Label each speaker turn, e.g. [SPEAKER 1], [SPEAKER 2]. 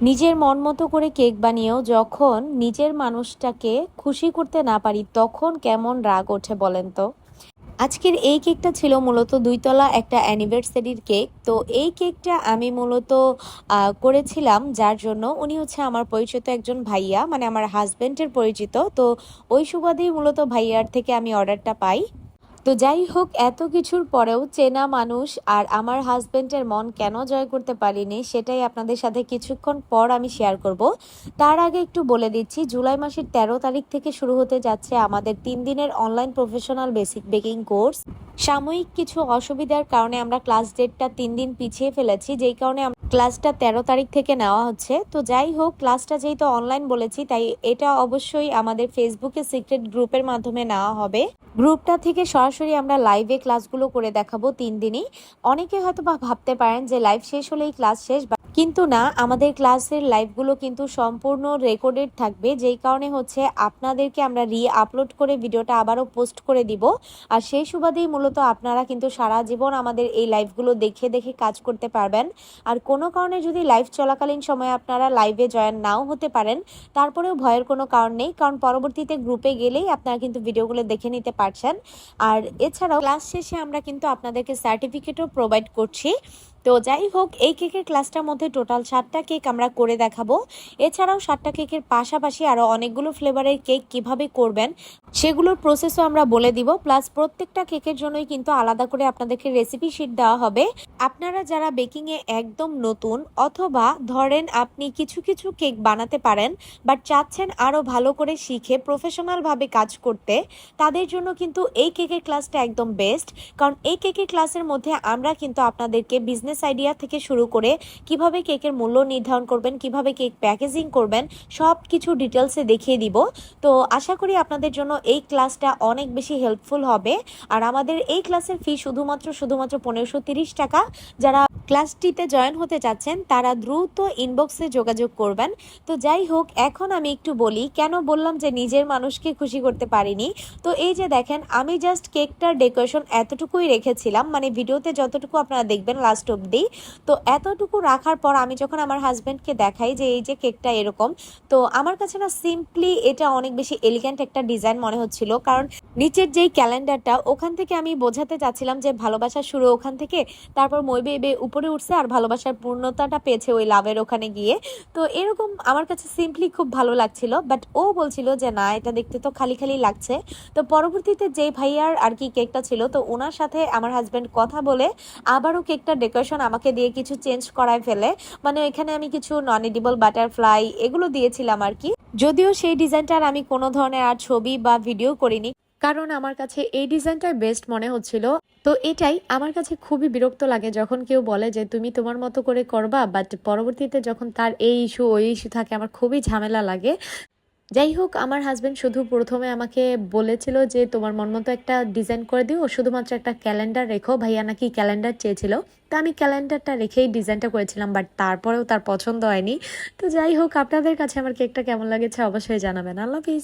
[SPEAKER 1] নিজের মন মতো করে কেক বানিয়েও যখন নিজের মানুষটাকে খুশি করতে না পারি, তখন কেমন রাগ ওঠে বলেন তো? আজকের এই কেকটা ছিল মূলত দুইতলা একটা অ্যানিভার্সারির কেক। তো এই কেকটা আমি মূলত করেছিলাম যার জন্য উনি হচ্ছে আমার পরিচিত একজন ভাইয়া মানে আমার হাজবেন্ডের পরিচিত। তো ওই সুবাদেই মূলত ভাইয়ার থেকে আমি অর্ডারটা পাই। তো যাই হোক, এত কিছুর পরেও চেনা মানুষ আর আমার হাজবেন্ডের মন কেন জয় করতে পারিনি সেটাই আপনাদের সাথে কিছুক্ষণ পর আমি শেয়ার করব। তার আগে একটু বলে দিচ্ছি, জুলাই মাসের তেরো তারিখ থেকে শুরু হতে যাচ্ছে আমাদের তিন দিনের online professional basic baking course সাময়িক কিছু অসুবিধার কারণে আমরা ক্লাস ডেটটা তিন দিন পিছিয়ে ফেলেছি, যেই কারণে ক্লাসটা তেরো তারিখ থেকে নেওয়া হচ্ছে। তো যাই হোক, ক্লাসটা যেহেতু অনলাইন বলেছি, তাই এটা অবশ্যই আমাদের ফেসবুকে সিক্রেট গ্রুপের মাধ্যমে নেওয়া হবে। গ্রুপটা থেকে সরাসরি আমরা লাইভে ক্লাসগুলো করে দেখাবো তিন দিনই। অনেকে হয়তো বা ভাবতে পারেন যে লাইভ শেষ হলেই ক্লাস শেষ কিন্তু না, আমাদের ক্লাসের লাইভগুলো কিন্তু সম্পূর্ণ রেকর্ডেড থাকবে। যেই কারণে হচ্ছে আপনাদেরকে আমরা রি আপলোড করে ভিডিওটা আবারও পোস্ট করে দিব। আর সেই সুবাদেই মূলত আপনারা কিন্তু সারা জীবন আমাদের এই লাইভগুলো দেখে দেখে কাজ করতে পারবেন। আর কোনো কারণে যদি লাইভ চলাকালীন সময়ে আপনারা লাইভে জয়েন নাও হতে পারেন, তারপরেও ভয়ের কোনো কারণ নেই, কারণ পরবর্তীতে গ্রুপে গেলেই আপনারা কিন্তু ভিডিওগুলো দেখে নিতে পারছেন। আর এছাড়াও ক্লাস শেষে আমরা কিন্তু আপনাদেরকে সার্টিফিকেটও প্রোভাইড করছি। তো যাই হোক, এই কেকের ক্লাসটার মধ্যে টোটাল সাতটা কেক আমরা করে দেখাবো। এছাড়াও সাতটা কেকের পাশাপাশি আরও অনেকগুলো ফ্লেভারের কেক কীভাবে করবেন, সেগুলোর প্রসেসও আমরা বলে দিব। প্লাস প্রত্যেকটা কেকের জন্যই কিন্তু আলাদা করে আপনাদেরকে রেসিপি শিট দেওয়া হবে। আপনারা যারা বেকিংয়ে একদম নতুন, অথবা ধরেন আপনি কিছু কিছু কেক বানাতে পারেন বাট চাচ্ছেন আরও ভালো করে শিখে প্রফেশনালভাবে কাজ করতে, তাদের জন্য কিন্তু এই কেকের ক্লাসটা একদম বেস্ট কারণ এই কেকের ক্লাসের মধ্যে আমরা কিন্তু আপনাদেরকে বিজনেস আইডিয়া থেকে শুরু করে কীভাবে কেকের মূল্য নির্ধারণ করবেন, কীভাবে কেক প্যাকেজিং করবেন সব কিছু ডিটেলসে দেখিয়ে দিব। তো আশা করি আপনাদের জন্য এই ক্লাসটা অনেক বেশি হেল্পফুল হবে। আর আমাদের এই ক্লাসের ফি শুধুমাত্র শুধুমাত্র পনেরোশো টাকা। যারা ক্লাসটিতে জয়েন হতে চাচ্ছেন, তারা দ্রুত ইনবক্সে যোগাযোগ করবেন। তো যাই হোক, এখন আমি একটু বলি, কেন বললাম যে নিজের মানুষকে খুশি করতে পারিনি? তো এই যে দেখেন, আমি জাস্ট কেকটার ডেকোরেশন এতটুকুই রেখেছিলাম মানে ভিডিওতে যতটুকু আপনারা দেখবেন লাস্ট অবধি। তো এতটুকু রাখার পর আমি যখন আমার হাজব্যান্ডকে দেখাই যে এই যে কেকটা এরকম, তো আমার কাছে না সিম্পলি এটা অনেক বেশি এলিগ্যান্ট একটা ডিজাইন মনে হচ্ছিল। কারণ নিচের যেই ক্যালেন্ডারটা ওখান থেকে আমি বোঝাতে চাচ্ছিলাম যে ভালোবাসা শুরু ওখান থেকে, তারপর মই বেবে উপরে উঠছে আর ভালোবাসার পূর্ণতাটা পেয়েছে ওই লাভের ওখানে গিয়ে। তো এরকম আমার কাছে সিম্পলি খুব ভালো লাগছিল বাট ও বলছিল যে, না, এটা দেখতে তো খালি খালি লাগছে। তো পরবর্তীতে যে ভাইয়ার আর কি কেকটা ছিল, তো ওনার সাথে আমার হাজব্যান্ড কথা বলে আবারও কেকটার ডেকোরেশন আমাকে দিয়ে কিছু চেঞ্জ করায় ফেলে। মানে এখানে আমি কিছু নন এডিবল বাটারফ্লাই এগুলো দিয়েছিলাম আর কি। যদিও সেই ডিজাইনটার আমি কোনো ধরনের আর ছবি বা ভিডিও করিনি, কারণ আমার কাছে এই ডিজাইনটাই বেস্ট মনে হচ্ছিল। তো এটাই আমার কাছে খুবই বিরক্ত লাগে যখন কেউ বলে যে তুমি তোমার মতো করে করবা বাট পরবর্তীতে যখন তার এই ইস্যু ওই ইস্যু থাকে আমার খুবই ঝামেলা লাগে। যাই হোক, আমার হাজব্যান্ড শুধু প্রথমে আমাকে বলেছিল যে তোমার মন মতো একটা ডিজাইন করে দিও, শুধুমাত্র একটা ক্যালেন্ডার রেখো। ভাইয়া নাকি ক্যালেন্ডার চেয়েছিল। তো আমি ক্যালেন্ডারটা রেখেই ডিজাইনটা করেছিলাম বাট তারপরেও তার পছন্দ হয়নি। তো যাই হোক, আপনাদের কাছে আমার কেকটা কেমন লাগেছে অবশ্যই জানাবেন। আল্লাহ হাফিজ।